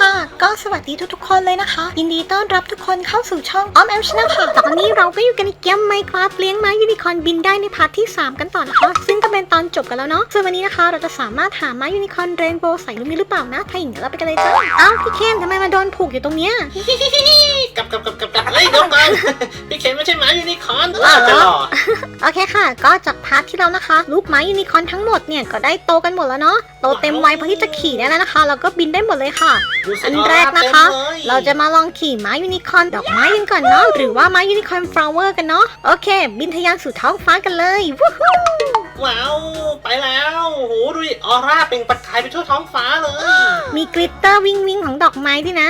ค่ะ ก็สวัสดีทุกๆคนเลยนะคะ ยินดีต้อนรับทุกคนเข้าสู่ช่องออมแอมชแนลค่ะ ตอนนี้เราก็อยู่กันในเกมไมค์ครับเลี้ยงม้ายูนิคอร์นบินได้ในพาร์ทที่ 3 กันต่อนะคะ ซึ่งก็เป็นตอนจบกันแล้วเนาะส่วนวันนี้นะคะ เราจะสามารถหาไม้ยูนิคอร์นเรนโบว์ใส่ลูกนี้หรือเปล่านะถ้าอย่างนั้นเราไปกันเลยจ้าอ้าวพี่เคนทำไมมาโดนผูกอยู่ตรงเนี้ยกลับกลับกลับกลับกลับเฮ้ยเดี๋ยวก่อนพี่เคนไม่ใช่หมายูนิคอร์นอ้าวจะหล่อโอเคค่ะ ก็จากพาร์ทที่แล้วนะคะ ลูกไม้ยูนิคอร์นทั้งหมดเนี่ยก็ได้โตกันหมดแล้วเนาะโตเต็มวัยพอที่จะขี่ได้แล้วนะคะแล้วก็บินได้หมดเลยค่ะอันแรกนะคะออร่ต็มลยเราจะมาลองขี่ม้ายูนิคอร์นดอกไม้กันก่อนเนาะหรือว่าม้ายูนิคอร์นฟลาวเวอร์กันเนาะโอเค บินทะยานสู่ท้องฟ้ากันเลยวู้ฮู้ ว้าวไปแล้วโอ้โหดูดิออร่าเปล่งประกายไปทั่วท้องฟ้าเลย มีกลิตเตอร์วิงวิงของดอกไม้ด้วยนะ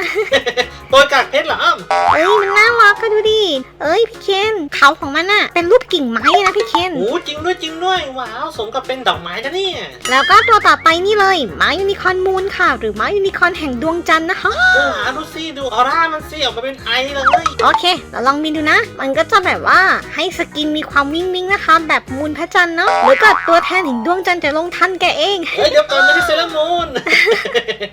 โปรยกากเพชรเหรออ้อมเอ้ยมันน่ารักก็ดูดิ เอ้ยพี่เคนเขาของมันอะเป็นรูปกิ่งไม้นะพี่เคน โอ้โหจริงด้วยจริงด้วยว้าวสมกับเป็นดอกไม้นะเนี่ยแล้วก็ตัวต่อไปนี่เลยม้ายูนิคอร์นมูนค่ะ หรือม้ายูนิคอร์นแห่งดวงจันทร์นะคะโอ้หาดูสิดูออร่ามันสิออกมาเป็นไอเลยโอเค เราลองบินดูนะ มันก็จะแบบว่าให้สกินมีความวิงวิงนะคะ แบบมูนพระจันทร์เนาะแล้วก็ตัวแทนแห่งดวงจันทร์จะลงทันแกเอง เฮ้ยเดี๋ยวก่อนไม่ใช่เซเลอร์มูน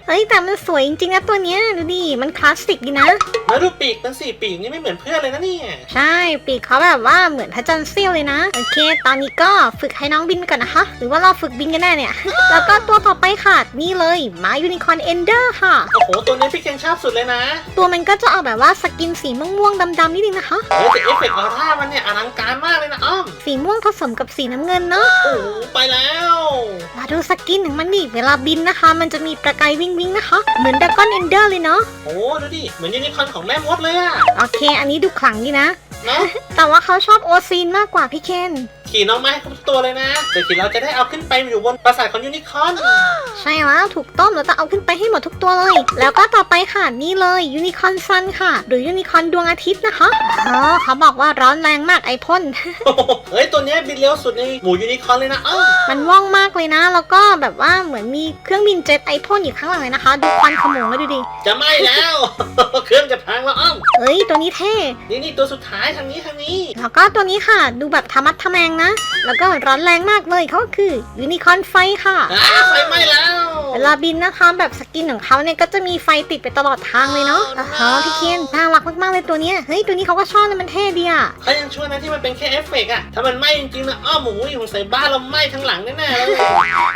เฮ้ยแต่มันสวยจริงๆนะตัวเนี้ยดูดิมันคลาสสิกดีนะ แล้วดูปีกมันสิปีกนี่ไม่เหมือนเพื่อนเลยนะเนี่ยใช่ปีกเขาแบบว่าเหมือนพระจันทร์เสี้ยวเลยนะ โอเค ตอนนี้ก็ฝึกให้น้องบินก่อนนะคะ หรือว่าเราฝึกบินกันแน่เนี่ย แล้วก็ตัวต่อไปค่ะนี่เลยม้ายูนิคอร์นเอนเดอร์ค่ะ โอ้โห ตัวนี้พี่เคนชอบสุดเลยนะ ตัวมันก็จะออกแบบว่าสกินสีม่วงๆดำๆนิดนึงนะคะเฮ้ยแต่เอฟเฟกต์ออร่ามันเนี่ยอลังการมากเลยนะอ้อมสีม่วงผสมกับสีน้ำเงินเนาะโอ้โหไปแล้ว มาดูสกินของมันดิเวลาบินนะคะ มันจะมีประกายวิงวิงนะคะ เหมือนด a กอนเอนเดอร์เลยเนาะ โอ้ดูดิ เหมือนยูนิคอร์นของแม่มดเลยอะโอเค อันนี้ดูขลังดีนะเนาะแต่ว่าเขาชอบโอซีนมากกว่าพี่เคน ขี่น้องไม้ครบตัวเลยนะเดี๋ยวขี่เราจะได้เอาขึ้นไปอยู่บนปราสาทของยูนิคอร์นใช่แล้วถูกต้มเราจะเอาขึ้นไปให้หมดทุกตัวเลย แล้วก็ต่อไปค่ะนี่เลยยูนิคอร์นซันค่ะ หรือยูนิคอร์นดวงอาทิตย์นะคะอ๋อเขาบอกว่าร้อนแรงมากไอพ่นโอ้โหเฮ้ยตัวเนี้ยบินเร็วสุดในหมู่ยูนิคอร์นเลยนะอ้าวมันว่องมากเลยนะ แล้วก็แบบว่าเหมือนมีเครื่องบินเจ็ตไอพ่นอยู่ข้างหลังเลยนะคะ ดูควันขโมงเลยดูดิจะไหม้แล้วเครื่องจะพังแล้วอ้อมเฮ้ยตัวนี้เท่นี่นี่ตัวสุดท้ายทางนี้ทางนี้ แล้วก็ตัวนี้ค่ะ ดูแบบธรรมัดทะแมงนะแล้วก็ร้อนแรงมากเลยเขาก็คือยูนิคอร์นไฟค่ะอ่าไฟไหม้แล้ว เวลาบินนะคะแบบสกินของเขาเนี่ยก็จะมีไฟติดไปตลอดทางเลยเนาะอ๋อพี่เคนน่ารักมากๆเลยตัวเนี้ย เฮ้ยตัวนี้เขาก็ชอบนะมันเท่ดีอะเขายังช่วยนะที่มันเป็นแค่เอฟเฟกต์อะถ้ามันไหม้จริงๆนะอ้อมหมูอยู่ใส่บ้านเราไหม้ทั้งหลังแน่ๆเลย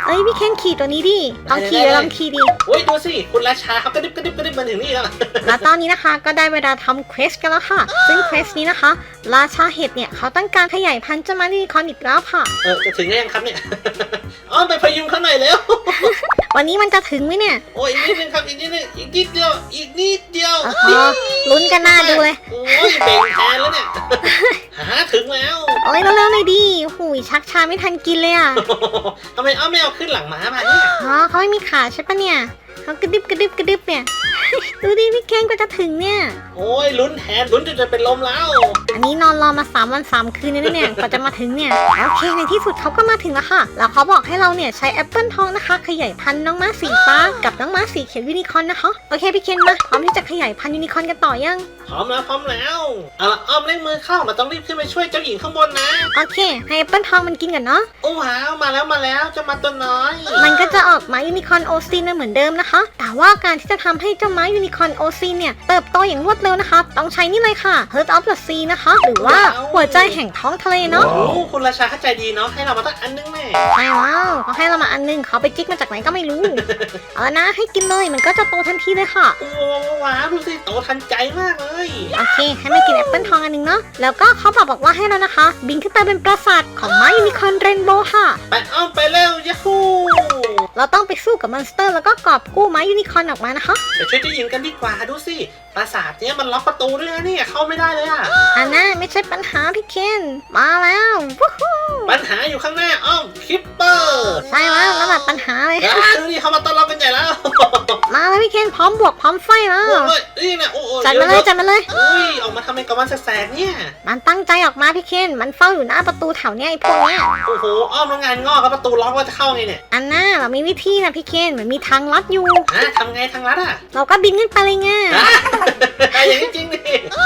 เอ้ยพี่เคนขี่ตัวนี้ดิลองขี่ได้ๆลองขี่ดิโอ้ยดูสิคุณราชาเขากระดิบกระดิบกระดิบมาถึงนี่แล้วแล้วตอนนี้นะคะก็ได้เวลาทำเควสกันแล้วค่ะ ซึ่งเควสนี้นะคะ ราชาเห็ดเนี่ยเขาต้องการขยายพันธุ์เจ้าม้ายูนิคอร์นอีกแล้วค่ะเออจะถึงยังครับเนี่ยอ้อมไปพยุงเขาหน่อยเร็ววันนี้มันจะถึงไหมเนี่ย โอ้ยอีกนิดนึงครับอีกนิดนึงอีกนิดเดียว อีกนิดเดียวอ๋อลุ้นกันหน้าดูเลย โอ้ยเบ่งแทนแล้วเนี่ยหาถึงแล้วโอ้ยเร็วๆหน่อยดิหูยชักชาไม่ทันกินเลยอะทำไมอ้อมไม่เอาขึ้นหลังม้ามาเนี่ยอ๋อเขาไม่มีขาใช่ปะเนี่ย เขากระดึบกระดึบกระดึบเนี่ย ดูดิพี่เคนก็จะถึงเนี่ย โอ้ยลุ้นแทนลุ้นจนจะเป็นลมแล้ว อันนี้นอนรอมาสามวันสามคืนเลยนะเนี่ยกว่าจะมาถึงเนี่ยโอเคในที่สุดเขาก็มาถึงแล้วค่ะ แล้วเขาบอกให้เราเนี่ยใช้แอปเปิลทองนะคะ ขยายพันธุ์น้องม้าสีฟ้ากับน้องม้าสีเขียวยูนิคอร์นนะคะ โอเคพี่เคนมาพร้อมที่จะขยายพันธุ์ยูนิคอร์นกันต่อยัง พร้อมแล้วพร้อมแล้วเอาละอ้อมเร่งมือเข้าเราต้องรีบขึ้นไปช่วยเจ้าหญิงข้างบนนะ โอเค ให้แอปเปิลทองมันกินก่อนเนาะ โอ้ว้าวมาแล้วมาแล้วเจะมาตัวน้อย มันก็จะออกมายูนิคอร์นโอซีนเหมือนเดิมนะคะแต่ว่าการที่จะทำให้เจ้าม้ยูนิคอร์นโอซีนเนี่ย เติบโตอย่างรวดเร็วนะคะ ต้องใช้นี่เลยค่ะ Heart of the Sea นะคะ หรือว่าหัวใจแห่งท้องทะเลเนาะโอ้คุณราชาเข้าใจดีเนาะให้เรามาตั้งอันนึงน่ ใช่แล้วเขาให้เรามาอันหนึงเขาไปจิกมาจากไหนก็ไม่รู้ เอาละนะให้กินเลยมันก็จะโตทันทีเลยค่ะ โอ้ว้าวดูสิโตทันใจมากเลยโอเค ให้มันกินแอปเปิลทองอันหนึงเนาะแล้วก็เขาบอกบอกว่าให้เรานะคะ บินขึ้นไปเป็นปราสาทของม้ายูนิคอร์นเรนโบว์ค่ะ ไปอ้อมไปเร็วยาฮูเราต้องไปสู้กับมอนสเตอร์ แล้วก็กอบกู้ม้ายูนิคอร์นออกมานะคะไปช่วยเจ้าหญิงกันดีกว่าดูสิปราสาทเนี้ยมันล็อกประตูด้วยนะเนี่ยเข้าไม่ได้เลยอะอันน่าไม่ใช่ปัญหาพี่เคนมาแล้ววู้ฮู้ปัญหาอยู่ข้างหน้าอ้อมคิปเปอร์ใช่แล้วนั่นแหละปัญหาเลยอ่าดูดิเขามาต้อนรับกันใหญ่แล้ว มาแล้วพี่เคนพร้อมบวกพร้อมไฟแล้วโอ้ยนี่นะโอ้โหจัดมาเลยจัดมาเลยอุ้ยออกมาทำเป็นกระวันแสกๆเนี่ย มันตั้งใจออกมาพี่เคนมันเฝ้าอยู่หน้าประตูแถวเนี้ยไอ้พวกเนี้ยโอ้โหอ้อมแล้วงานงอกครับประตูล็อกว่าจะเข้าไงเนี่ยอันน่าเรามีวิธีนะพี่เคนเหมือนมีทางลัดอยู่ฮะทำไงทางลัดอะเราก็บินขึ้นไปเลยไงฮะอย่างนี้จริงดิ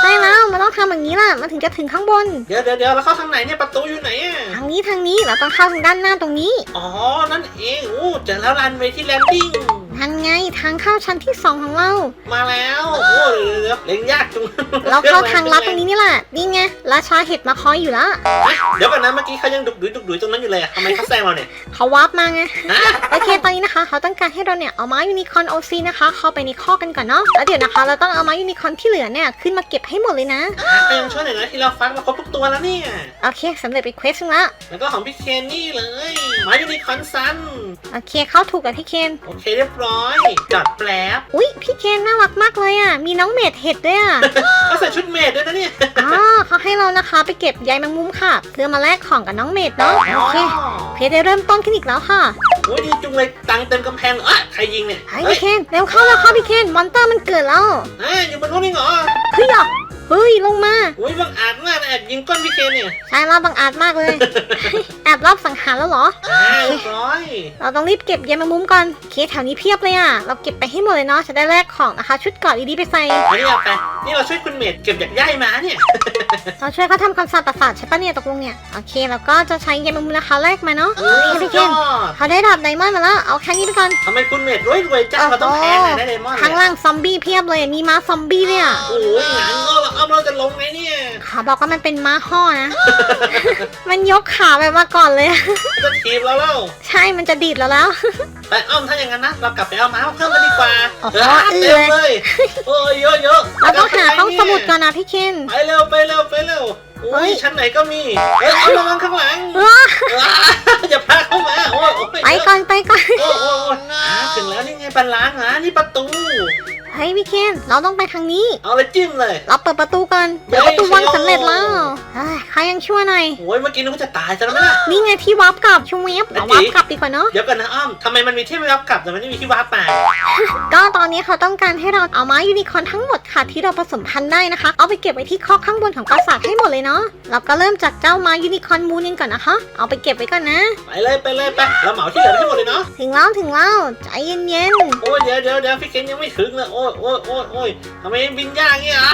ใช่แล้วมันต้องทำอย่างนี้ล่ะมันถึงจะถึงข้างบนเดี๋ยวเดี๋ยวเดี๋ยวแล้วเข้าทางไหนเนี่ยประตูอยู่ไหนอะทางนี้ทางนี้เราต้องเข้าทางด้านหน้าตรงนี้ อ๋อ นั่นเอง โอ้เจอแล้วรันเวย์ที่แลนดิ้ง นนั่นไงทางเข้าชั้นที่สองของเรา มาแล้ว โอ้ยเดี๋ยวเล็งยากจุงเราเข้าทางลัดตรงนี้นี่แหละนี่ไงราชาเห็ดมาคอยอยู่แล้ว เดี๋ยวก่อนนะเมื่อกี้เขายังดุกดุยดุกดุยตรงนั้นอยู่เลยอะทำไมเขาแซงเราเนี่ย เขาวาร์ปมาไงฮะโอเคตอนนี้นะคะ เขาต้องการให้เราเนี่ยเอาไม้ยูนิคอร์นโอซีนะคะ เข้าไปในข้อกกันก่อนเนาะแล้วเดี๋ยวนะคะ เราต้องเอาไม้ยูนิคอร์นที่เหลือเนี่ยขึ้นมาเก็บให้หมดเลยนะอะก็ยังช่วยหน่อยนะที่เราฟังมาครบทุกตัวแล้วเนี่ยโอเคสำเร็จไปเควสนึงละแล้วก็ของพี่เคนนี่เลยหมายูนิคอร์นซันโอเคเข้าถูกกับพี่เคนโอเคเรียบร้อยจอดแปลบอุ๊ย พี่เคนน่ารักมากเลยอะ มีน้องเมดเห็ดด้วยอะ เขาใส่ชุดเมดด้วยนะเนี่ย อ๋อเขาให้เรานะคะไปเก็บใยแมงมุมค่ะ เพื่อมาแลกของกับน้องเมดเนาะโอเคเพจได้เริ่มต้นขึ้นอีกแล้วค่ะโอ้ยดีจุงเลยตังค์เต็มกำแพงเลยอะใครยิงเนี่ยเฮ้ยพี่เคนเร็วเข้าแล้วค่ะพี่เคนมอนเตอร์มันเกิดแล้วอะอยู่บนนู้นนี่เหรอเฮ้ยอะเฮ้ยลงมาโอ้ยบังอาจมากนะแอบยิงก้นพี่เคนเนี่ย ใช่เราบังอาจมากเลยแอบรอบสังหารแล้วเหรออ่าเรียบร้อยเราต้องรีบเก็บใยแมงมุมก่อนเคสแถวนี้เพียบเลยอะ เราเก็บไปให้หมดเลยเนาะ จะได้แลกของนะคะ ชุดเกราะดีๆไปใส่อันนี้เอาไป นี่เราช่วยคุณเมดเก็บจากย่ายมาเนี่ย เราช่วยเขาทำความสะอาดประสาทใช่ปะเนี่ยตกลงเนี่ย โอเคแล้วก็จะใช้ใยแมงมุมนะคะแลกมาเนาะโอ้โอเคสุพี่ดเคนยอดเขาได้ดาบไดมอนด์มาแล้ว เอาแค่นี้ไปก่อน ทำไมคุณเมดรวยรวยๆจังเราต้องแพงอะได้ไดมอนด์ข้างเนี่ยล่างซอมบี้เพียบเลยมีม้าซอมบี้เลยอะโอ้ยงานก็เราเอาเราจะลงไงเนี่ยเขาบอกว่ามันเป็นม้าห่อนะ มันยกขาแบบมาก่อนเลยจะทีบเราแล้วใช่มันจะดีดเราแล้วแต่อ้อมถ้าอย่างนั้นนะเรากลับไปเอาม้ามาเพิ่มกันดีกว่าโอ้โหเอออื้เต็อมเลยเลยโอ้ยเยอะเยอะเราต้องหาห้องสมุดก่อนนะพี่เคนไปเร็วไปเร็วไปเร็วเฮ้โอ้ยยชั้นไหนก็มีเอ้ยเอาระวังข้างหลังว้าว้าอย่าพาเข้ามาโอ้ยโอ้ยไปก่อนไปก่อนโอ้ยโอ้ยโอ้ยอ่าถึงแล้วนี่ไงบันล้างอะนี่ประตู เฮ้ยพี่เคนเราต้องไปทางนี้ เอาเลยจิ้มเลย เราเปิดประตูก่อนเฮ้เดี๋ยยวประตูวางเชียวสำเร็จแล้วเฮ้ยใครยังชั่วหน่อย โอ้ยเมื่อกี้นึกว่าจะตายซะแล้วไหมล่ะนี่ไงที่วาร์ปกลับชูเวฟเอาวาร์ปกลับดีกว่าเนาะ เดี๋ยวกันนะอ้อมทำไมมันมีที่ไม่รับกลับแต่มันไม่มีที่วาร์ปมาก็ตอนนี้เขาต้องการให้เราเอาไม้ยูนิคอร์นทั้งหมดค่ะที่เราผสมพันธุ์ได้นะคะ เอาไปเก็บไว้ที่คอกข้างบนของปราสาทให้หมดเลยเนาะเราก็เริ่มจากเจ้าไม้ยูนิคอร์นมูนกันก่อนนะคะ เอาไปเก็บไว้ก่อนนะ ไปเลยไปเลยไปเราเหมาที่เหลือให้หมดเลยเนาะ ถึงแล้วถึงแล้วใจเย็นโอ้ยเดี๋ยวเดี๋ยวเดี๋ยวพี่เคนยังไม่ถึงเลยโอ้ยโอ้ยโอ้ยโอ้ยทำไมบินยากเงี้ยอะ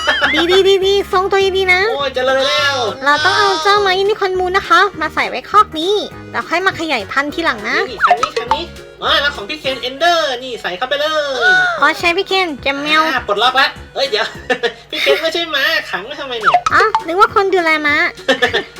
ๆดีดีดีดีทรงตัวดีๆนะ โอ้ยเจะเลยแล้วเราต้องเอาเจ้าไม้ยูนิคอร์นมูนนะคะ มาใส่ไว้คอกนี้แล้วค่อยมาขยายพันธุ์ทีหลังนะ นี่คันนี้คันนี้อ่าแล้วของพี่เคนเอนเดอร์นี่ใส่เข้าไปเลยขอใช้พี่เคนแจมแมวอ่าปลดล็อกแล้วเอ้ยเดี๋ยว พี่เคนไม่ใช่ม้าขังไว้ทำไมเนี่ย อ๋อนึกว่าคนดูแลม้า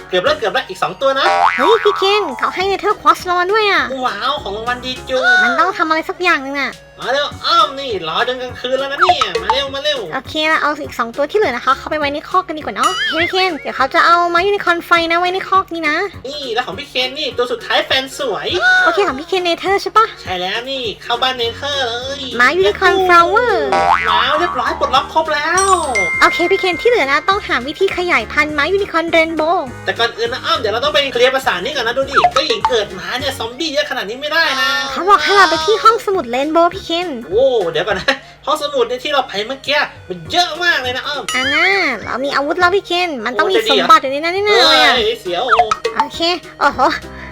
เกือบแล้วเกือบแล้วอีกสองตัวนะ เฮ้ยพี่เคนเขาให้เนเธอร์ควอสเรามาด้วยอะ ว้าวของรางวัลดีจุงมันต้องทำอะไรสักอย่างหนึงอะ มาเร็วอ้อมนี่รอจนกลางคืนแล้วนะเนี่ย มาเร็วมาเร็วโอเคแล้วเอาอีก 2 ตัวที่เหลือนะคะ เข้าไปไว้ในคอกกันดีกว่าเนาะเฮ้ยพี่เคนเดี๋ยวเขาจะเอาไม้ยูนิคอร์นไฟนะไว้ในคอกนี้นะ นี่แล้วของพี่เคนนี่ตัวสุดท้ายแฟนสวย โอเคของพี่เคนเนเธอร์ใช่ปะใช่แล้วนี่เข้าบ้านเนเธอร์เลยไม้ยูนิคอร์นฟลาวเวอร์ว้าวเรียบร้อยปลดล็อกครบแล้ว โอเคพี่เคนที่เหลือนะต้องหาวิธีขยายพันธุ์ไม้ยูนิคอร์นเรนโบว์ แต่ก่อนอื่นนะอ้อมเดี๋ยวเราต้องไปเคลียร์ประสานนี่ก่อนนะดูดิก็หญิงเกิดมาเนี่ยซอมบี้เยอะขนาดนี้ไม่ได้นะเขาบอกให้เราไปที่ห้องสมุดเรนโบว์พี่เคนโอ้เดี๋ยวก่อนนะห้องสมุดในที่เราไปเมื่อกี้มันเยอะมากเลยนะอ้อมอันน่าเรามีอาวุธแล้วพี่เคนมันต้องมีโอ้จะสดีมเหรอบัติอยู่ในนั้นแน่ๆเลยอะเฮ้ยเสียวโอเคโอ้โห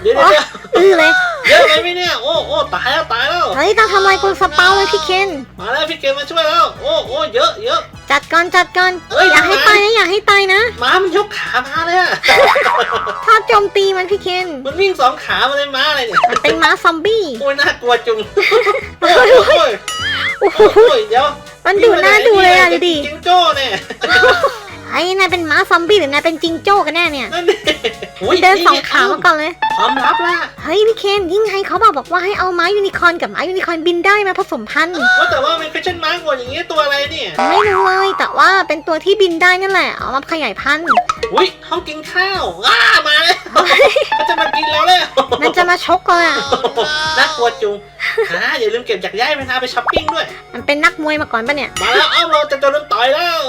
เดี๋ยวเดี๋ยวเดี๋ยวอื้อเลยเยอะไหมพี่เนี่ยโอ้โอ้ตายแล้วตายแล้วเฮ้ยต้องทำลายกลสเปาเลยพี่เคนมาแล้วพี่เกมมาช่วยแล้วโอ้โอ้เยอะเยอะ จัดก่อนจัดก่อนเฮ้ยอย่าให้ทำไมตายนะอย่าให้ตายนะม้ามันยกขามาเลยอะถ้าโจมตีมันพี่เคนมันวิ่งสองขามาเลยม้าอะไรเนี่ยมันเป็นม้าซอมบี้โอ้ยน่ากลัวจุงโอ้ยโอ้ยโอ้โหโอ้ยเดี๋ยวมันดูน่าดูเลยอะดูดิจิงโจ้เนี่ยไอ้นายเป็นม้าซอมบี้หรือนายเป็นจิงโจ้กันแน่เนี่ยนั่นดิโอ้ยเดินสองขามาก่อนเลยความลับล่ะเฮ้ยพี่เคนยิ่งไงเขาบอกบอกว่าให้เอาม้ายูนิคอร์นกับม้ายูนิคอร์นบินได้มาผสมพันธุ์ว่าแต่ว่ามันคือเช่นม้าหัวอย่างนี้ตัวอะไรเนี่ยไม่รู้เลยแต่ว่าเป็นตัวที่บินได้นั่นแหละเอามาขยายพันธุ์อุ้ยห้องกินข้าวอ้ามาแล้วเขาจะมากินแล้วเลยมันจะมาชกเลยอะน่ากลัวจุงอ่าอย่าลืมเก็บจากย่ายไปนะไปช้อปปิ้งด้วย มันเป็นนักมวยมาก่อนปะเนี่ยมาแล้วอ้าวเราจะโดนต่อยแล้ว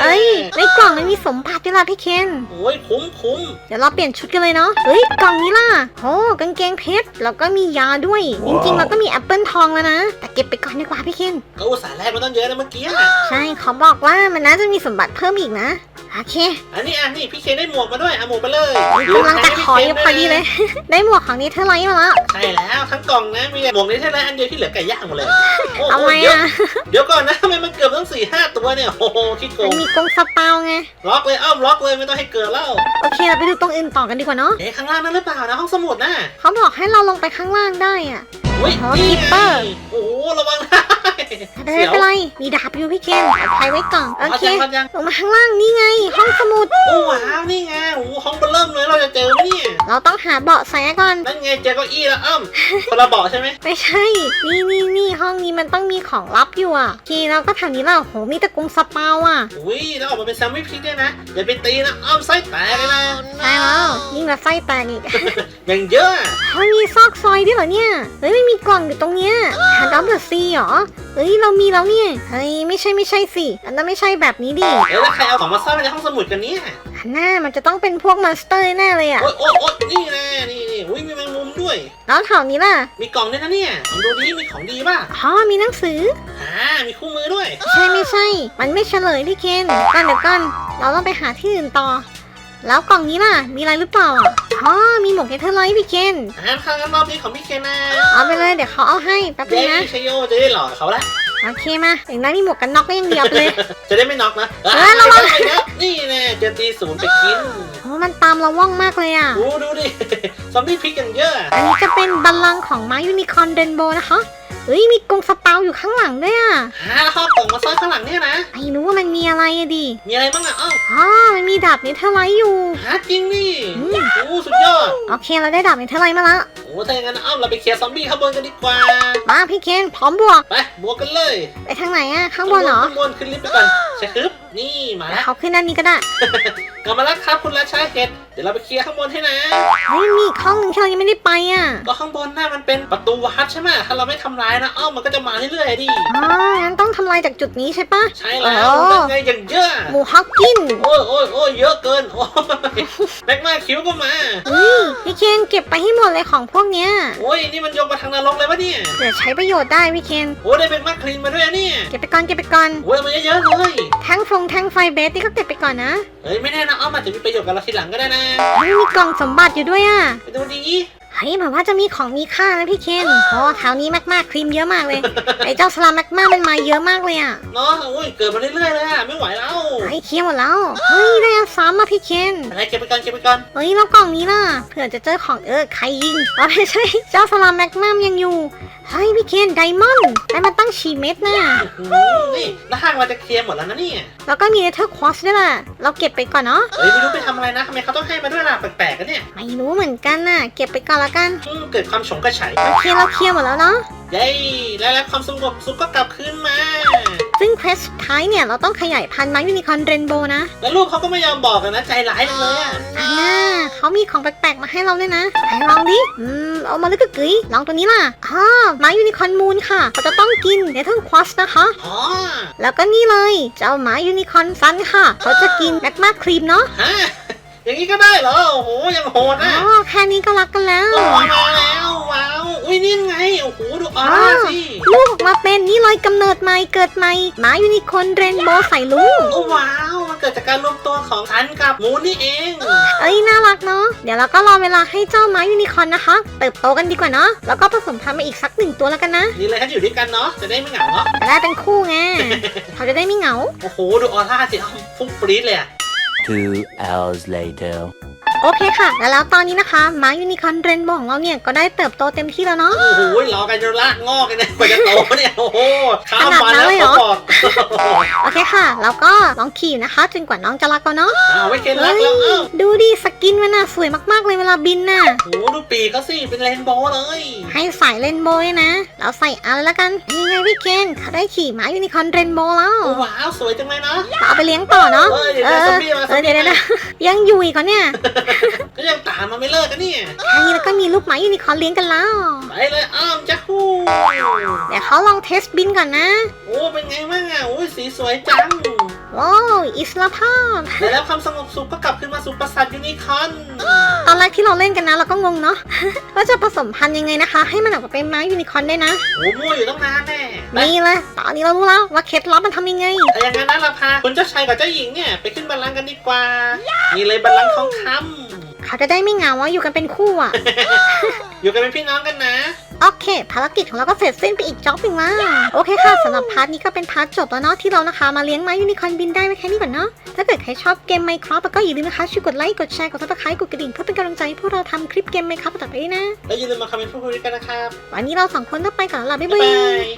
เอ้ยในกล่องมันมีสมบัติด้วยล่ะพี่เคนโอ้ยคุ้มคุ้มเดี๋ยวเราเปลี่ยนชุดกันเลยเนาะเฮ้ยกล่องนี้ล่ะโหกางเกงเพชรแล้วก็มียาด้วย จริงๆ เราก็มีแอปเปิลทองแล้วนะ แต่เก็บไปก่อนดีกว่าพี่เคนก็อุตส่าห์แลกมาต้องเยอะนะเมื่อกี้อะใช่เขาบอกว่ามันน่าจะมีสมบัติเพิ่มอีกนะโอเคอันนี้อันนี้พี่เคนได้หมวกมาด้วยเอาหมวกไปเลยกำลังจะขออยู่พอดีเลย ได้หมวกของนี้เธอไลท์มาแล้วใช่แล้วทั้งกล่องนะมีหมวกนี้แค่อันเดียวที่เหลือไก่ย่างหมดเลยโอ้เอาโหไว้เดี๋ยวอะเดี๋ยวก่อนนะทำไมมันเกือบตั้งสี่ห้าตัวเนี่ยโอ้โหคิดโกมันงมีกรงสเปาไงล็อกเลยอ้อมล็อกเลยไม่ต้องให้เกิดแล้วโอเคเราไปดูตรงอื่นต่อกันดีกว่าเนาะเอ๊ะข้างล่างนั่นหรือเปล่านะห้องสมุดนะเขาบอกให้เราลงไปข้างล่างได้อะอุ้อุ้ยโอ้นี่คิปเปไงอร์ โอ้โหระวังนะ ไม่เป็นไรมีดาบอยู่พี่เคนเอาไว้ไว้ก่อนโอเอาเคจังเอาจัง ลงมาข้างล่างนี่ไง ห้องสมุด โอ้ว้าวนี่ไงโอ้โหห้องเบอร์เริ่มเลยเราจะเจอไหมเนี่ยเราต้องหาเบาะแสก่อน นั่นไงเจอเก้าอี้แล้วอ้ำคนละเบาะใช่ไหมไม่ใช่ นี่นี่นี่ห้องนี้มันต้องมีของลับอยู่อะโอเคเราก็แถวนี้แล้วโหมีตะกรุงสปาวอะอุ้ยแล้วออกมาเป็นแซมมี่พริกด้วยนะอย่าไปตีนะอ้ำไส้แตกเลยนะใช่แล้วยิ่งกว่าไส้แตกอีก อย่างเยอะอะ เฮ้ยมีซอกซอยด้วยเหรอเนี่ย เฮ้ยไม่มีกล่องอยู่ตรงเนี้ยหาดับเบิลซีเหรอเฮ้ยเรามีแล้วเนี่ยเฮ้ยไม่ใช่ไม่ใช่สิอันนั้นไม่ใช่แบบนี้ดิเอ้ยแล้วใครเอาของมาซ่อนไว้ในห้องสมุดกันเนี่ยอันหน้ามันจะต้องเป็นพวกมอนสเตอร์แน่เลยอะโอ๊ยโอ๊ยโอ๊ยนี่แน่นี่นี่อุ้ยมีแมงมุมด้วย แล้วแถวนี้ล่ะมีกล่องด้วยนะเนี่ยลองดูดิมีของดีป่ะอ๋อมีหนังสือ อ่ามีคู่มือด้วย ใช่ไม่ใช่ มันไม่เฉลยพี่เคนก่อนเดี๋ยวก่อนเราต้องไปหาที่อื่นต่อ แล้วกล่องนี้ล่ะ มีอะไรหรือเปล่าอะอ๋อมีหมวกเอเทอร์ไลท์พี่เคนอ่าทางกันรอบนี้ของพี่เคนนะเอาไปเลยเดี๋ยวเขาเอาให้แป๊บนึเย้งนะชโยจะได้หลอกเขาละ โอเคมาอย่างนั้นมีหมวกกันน็อกก็ยังเดียวไปเลย จะได้ไม่น็อกนะเออระวัง ไปแล้วนี่แน่เจอตีศูนย์ไปกิน โอ้มันตามเราว่องมากเลยอะ ดูดูดิ ซอมบี้พริกอย่างเยอะ อันนี้จะเป็นบัลลังก์ของม้ายูนิคอร์นเรนโบว์นะคะ เฮ้ยมีกรงสเปาอยู่ข้างหลังด้วยอะหาแล้วเขาเอากล่องมาซ่อนข้างหลังเนี่ยนะ ไอ้รู้ว่ามันมีอะไรอะดิมีอะไรบ้างอะอ้าวอ๋อมันมีดาบเนเธอร์ไลท์อยู่ หาจริงนี่อืม โอ้สุดยอดโอเคเราได้ดาบเนเธอร์ไลท์มาแล้วโอ้ถ้าอย่างนั้นอ้าวเราไปเคลียร์ซอมบี้ข้างบนกันดีกว่ามาพี่เคนพร้อมบวกไปบวกกันเลยไปทางไหนอะข้างบนเหรอข้างบนขึ้นลิฟต์ไปก่อนใช่ครับ นี่มาแล้ว เขาขึ้นด้านนี้ก็ได้กลับมาแล้วครับคุณราชาเห็ดเดี๋ยวเราไปเคลียร์ข้างบนให้นะ เฮ้ยมีอีกห้องหนึงที่เรายังไม่ได้ไปอะก็ข้างบนน่ะมันเป็นประตูวัดใช่ไหมถ้าเราไม่ทำร้ายนะอ้าวมันก็จะมาเรื่อยๆดิอ๋องั้นต้องทำลายจากจุดนี้ใช่ปะใช่แล้วอ๋อนั่นไงอย่างเยอะ หมูฮอกกินโอ้ยโอ้ยโอ้ยเยอะเกินโอ้ยแม็กมาคิ้วก็มาเฮ้ยพี่เคนเก็บไปให้หมดเลยของพวกเนี้ยโอ้ยนี่มันยกมาทางนรกเลยวะเนี่ยเดี๋ยวใช้ประโยชน์ได้พี่เคนโอ้ยได้เป็นมาคลีนมาด้วยอะเนี่ยเก็บไปก่อนเก็บไปก่อนโอ้ยเอามาเยอะๆเลยแทั้งฟงแทั้งไฟเบสนี่ก็เก็บไปก่อนนะ เฮ้ยไม่แน่นะอ้อมอาจจะมีประโยชน์กับเราทีหลังก็ได้นะเฮ้ยมีกล่องสมบัติอยู่ด้วยอะ ไปดูดี เฮ้ยเหมือนว่าจะมีของมีค่านะพี่เคนเพราะว่าแถวนี้มากๆครีมเยอะมากเลย ไอ้เจ้าสลามมากๆมันมาเยอะมากเลยอะเนาะโอ้ยเกิดมาเรื่อยๆเลยอะไม่ไหวแล้วไอ้เคลียร์หมดแล้วเฮ้ยได้อันซ้ำมาพี่เคนอะไรเก็บไปก่อนเก็บไปก่อนเฮ้ยแล้วกล่องนี้ล่ะเผื่อจะเจอของเออใครยิงอ๋อไม่ใช่เจ้าสลามแมกนัมยังอยู่เฮ้ยพี่เคนไดมอนด์ได้มาตั้งฉีเม็ดนะอืมนี่แล้วห้างเราจะเคลียร์หมดแล้วนะเนี่ยแล้วก็มีเนเธอร์ควอสด้วยล่ะเราเก็บไปก่อนเนาะเฮ้ยไม่รู้ไปทำอะไรนะทำไมเขาต้องให้มาด้วยล่ะแปลกๆกันเนี่ยไม่รู้เหมือนกันน่ะเก็บไปก่อนละกัน อืมเกิดความฉงกระไฉโอเคเราเคลียร์หมดแล้วเนาะ เย้แล้วแล้วความสงบสุขก็กลับคืนมา ซึ่งเควสสุดท้ายเนี่ยเราต้องขยายพันธุ์ม้ายูนิคอร์นเรนโบว์นะแล้วลูกเขาก็ไม่ยอมบอกกันนะใจร้ายจังเลยอะอ่าเขามีของแปลกๆมาให้เราด้วยนะไหนลองดิ อืม เอามาลึกกึกกึ๋ยลองตัวนี้ล่ะอ๋อม้ายูนิคอร์นมูนค่ะเขาจะต้องกินเนเธอร์ควอสนะคะ อ๋อแล้วก็นี่เลยเจ้าหมายูนิคอร์นซันค่ะ เขาจะกินแมกมาครีมเนาะ ฮะ อย่างนี้ก็ได้เหรอ โอ้โห ยังโหดอ๋นะอแค่นี้ก็รักกันแล้ว โอ้มาแล้วว้าว อุ้ยนี่ไง โอ้โห ดูออร่าสิลูกออกมาเป็นนี่เลยกำเนิดใหม่เกิดใหม่หมายูนิคอร์นเรนโบว์ใส่ลุงโอ้ว้าว มันเกิดจากการรวมตัวของฉันกับหมูนี่เอง เอ้ยน่ารักเนาะ เดี๋ยวเราก็รอเวลาให้เจ้าหมายูนิคอร์นนะคะ เติบโตกันดีกว่าเนาะ แล้วก็ผสมพันธุ์มาอีกสักหนึ่งตัวแล้วกันนะนี่เลยถ้าอยู่ด้วยกันเนาะ จะได้ไม่เหงาเนาะ จะได้เป็นคู่ไง เขาจะได้ไม่เหงา โอ้โห ดูออร่าสิอ้าวฟุ้งปรี๊ดเลยอะ Two hours later. โอเคค่ะแล้วแล้วตอนนี้นะคะหมายูนิคอร์นเรนโบว์ของเราเนี่ยก็ได้เติบโตเต็มที่แล้วเนาะ โอ้โหรอกันจนละงอกกันเนี่ยกว่าจะโตเนี่ยโอ้โหข้ามวันขนาดนั้แล้นวเลยเหรเขาอบอกโอเคค่ะ แล้วก็ลองขี่นะคะ จนกว่าน้องจะรักเราเนาะเอาไว้เคนรัเฮ้กยแล้วเอ้าดูดิสกินมันน่ะสวยมากๆเลยเวลาบินน่ะโอ้โหดูปีกเขาสิเป็นเรนโบว์เลย ให้ใส่เรนโบว์ด้วยนะ เราใส่อะไรแล้วกันนี่ไงพี่เคนเขาได้ขี่หมายูนิคอร์นเรนโบว์แล้วโอ้ว้าวสวยจังเลยเนาะเอาไปเลี้ยงต่อเนาะเอ้ยเดี๋ยวเอเดี๋ยวอซอมบี้มาเออเดี๋ยวซอมบี้เดี๋ยวมานะยังอยู่อีกเหรอเนี่ยก็ยังตามมาไม่เลิกกันเนี่ยแค่นี้แล้วก็มีลูกหมายูนิคอร์นเลี้ยงกันแล้ว ไปเลยอ้ามจ้าฮู้เดี๋ยวเขาลองเทสบินก่อนนะ โอ้เป็นไงบ้างอะโอ้ยสีสวยจัง ว้าวอิสระภาพ และแล้วความสงบสุขก็กลับขึ้นมาสู่ปราสาทยูนิคอร์นตอนแรกที่เราเล่นกันนะเราก็งงเนาะ ว่าจะผสมพันธุ์ยังไงนะคะ ให้มันออกมาเป็นไม้ยูนิคอร์นได้นะ โอ้มั่วอยู่ตั้งนานแน่ไปนี่เลยตอนนี้เรารู้แล้วว่าเคล็ดลับมันทำยังไง แต่อย่างนั้นนะเราพาคุณเจ้าชายกับเจ้าหญิงเนี่ยไปขึ้นบัลลังก์กันดีกว่า นี่เลยบัลลังก์ทองคำเขาจะได้ไม่เหงาว่าอยู่กันเป็นคู่อะ อยู่กันเป็นพี่น้องกันนะ โอเค ภารกิจของเราก็เสร็จสิ้นไปอีกจ็อบหนึ่งละโอเคค่ะสำหรับพาร์ทนี้ก็เป็นพาร์ทจบแล้วเนาะที่เรานะคะมาเลี้ยงไม้ยูนิคอร์นบินได้ไว้แค่นี้ก่อนเนาะถ้าเกิดใครชอบเกม Minecraft ก็อย่าลืมนะคะช่วยกดไลค์กดแชร์กดซับสไครต์กดกระดิ่งเพื่อเป็นกำลังใจให้พวกเราทำคลิปเกม Minecraft ต่อไปด้วยนะแล้วอย่าลืมมาคอมเมนต์พูดคุยกันนะครับวันนี้เราสองคนต้องไปก่อนแล้วล่ะบ๊ายบ๊ายบาบายย